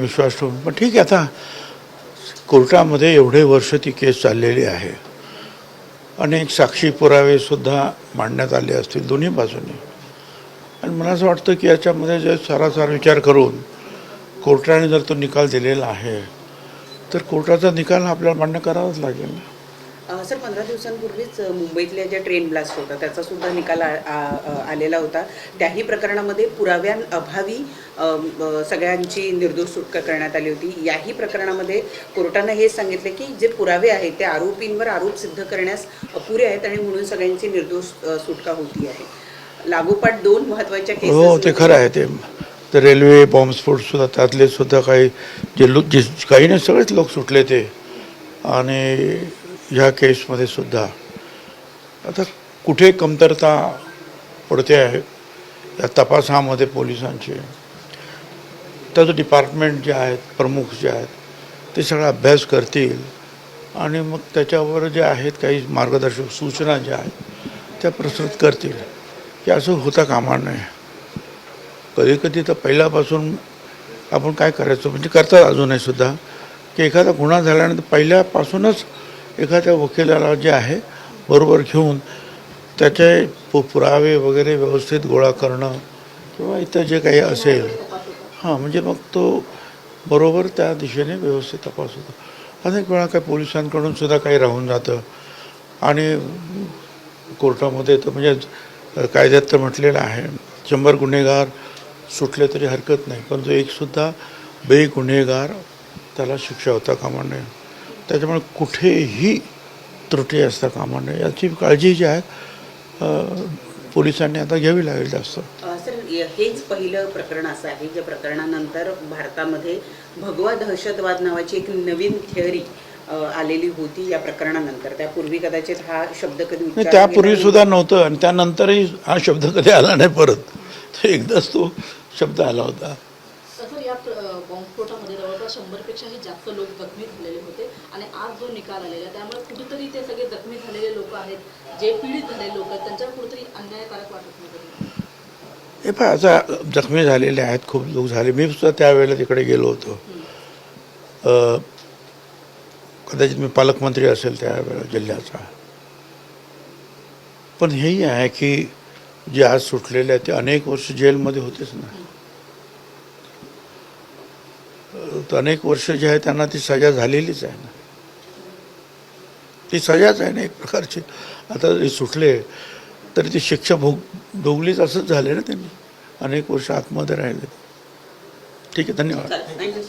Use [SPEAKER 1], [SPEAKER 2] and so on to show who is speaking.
[SPEAKER 1] विश्वास ठेवून. पण ठीक आहे आता कोर्टामध्ये एवढे वर्ष ती केस चाललेली आहे. अनेक साक्षी पुरावेसुद्धा मांडण्यात आले असतील दोन्ही बाजूने आणि मला असं वाटतं की याच्यामध्ये जे सारासार विचार करून कोर्टाने जर तो निकाल दिलेला आहे तर कोर्टाचा निकाल हा आपल्याला मान्य करावाच लागेल
[SPEAKER 2] सर पंधरा दिवसांपूर्वीच मुंबईतल्या ज्या ट्रेन ब्लास्ट होता त्याचा सुद्धा निकाल आलेला होता. त्याही प्रकरणामध्ये पुराव्यांअभावी सगळ्यांची निर्दोष सुटका करण्यात आली होती. याही प्रकरणामध्ये कोर्टानं हे सांगितलं की जे पुरावे आहेत ते आरोपींवर आरोप सिद्ध करण्यास अपुरे आहेत आणि म्हणून सगळ्यांची निर्दोष सुटका होती आहे. लागोपाठ दोन महत्त्वाच्या
[SPEAKER 1] हो ते खरं आहे. ते तर रेल्वे बॉम्बस्फोट सुद्धा त्यातले सुद्धा काही जे लोक जे काही नाही सगळेच लोक सुटले ते. आणि ह्या केसमध्ये सुद्धा आता कुठे कमतरता पडते आहे या तपासामध्ये पोलिसांचे त्याचं डिपार्टमेंट जे आहेत प्रमुख जे आहेत ते सगळा अभ्यास करतील आणि मग त्याच्यावर जे आहेत काही मार्गदर्शक सूचना ज्या आहेत त्या प्रसृत करतील. की असं होता कामा नये. कधी कधी तर पहिल्यापासून आपण काय करायचो म्हणजे करतात अजूनही सुद्धा की एखादा गुन्हा झाल्यानंतर पहिल्यापासूनच एखाद्या वकिलाला जे आहे बरोबर घेऊन त्याचे पु पुरावे वगैरे व्यवस्थित गोळा करणं किंवा इतर जे काही असेल हां म्हणजे मग तो बरोबर त्या दिशेने व्यवस्थित तपास होतो अनेक वेळा काही पोलिसांकडून सुद्धा काही राहून जातं. आणि कोर्टामध्ये तर म्हणजे कायद्यात तर म्हटलेलं आहे शंभर गुन्हेगार सुटले तरी हरकत नाही पण जो एकसुद्धा बेगुन्हेगार त्याला शिक्षा होता कामा नये. त्याच्यामुळे कुठेही त्रुटी असता कामा नये. याची काळजी जी आहे पोलिसांनी आता घ्यावी लागेल जास्त.
[SPEAKER 2] सर हेच पहिलं प्रकरण असं आहे ज्या प्रकरणानंतर भारतामध्ये भगवा दहशतवाद नावाची एक नवीन थिअरी आलेली होती या प्रकरणानंतर. त्यापूर्वी कदाचित हा शब्द कधी
[SPEAKER 1] त्यापूर्वी सुद्धा नव्हतं आणि त्यानंतरही हा शब्द कधी आला नाही परत. एकदाच तो शब्द आला होता.
[SPEAKER 3] शंभरपेक्षाही जास्त लोक जखमी झालेले होते आणि आज जो निकाल आलेला त्यामुळे कुठेतरी ते सगळे जखमी झालेले लोक आहेत जे पीडित झालेले लोक आहेत त्यांच्यावर कुठेतरी अन्यायकारक वाटत नाही
[SPEAKER 1] हे पण आता जखमी झालेले आहेत खूप लोक झाले. मी सुद्धा त्यावेळेला तिकडे गेलो होतो. कदाचित मी पालकमंत्री असेल त्यावेळेला जिल्ह्याचा. पण हेही आहे की जे आज सुटलेले आहेत ते अनेक वर्ष जेलमध्ये होतेच ना. अनेक वर्ष जे आहे त्यांना ती सजा झालेलीच आहे ना. ती सजाच आहे ना एक प्रकारची. आता जरी सुटले तरी ती शिक्षा भोग भोगलीच असंच झाले ना त्यांनी. अनेक वर्ष आतमध्ये राहिले. ठीक आहे धन्यवाद.
[SPEAKER 2] Thank you sir.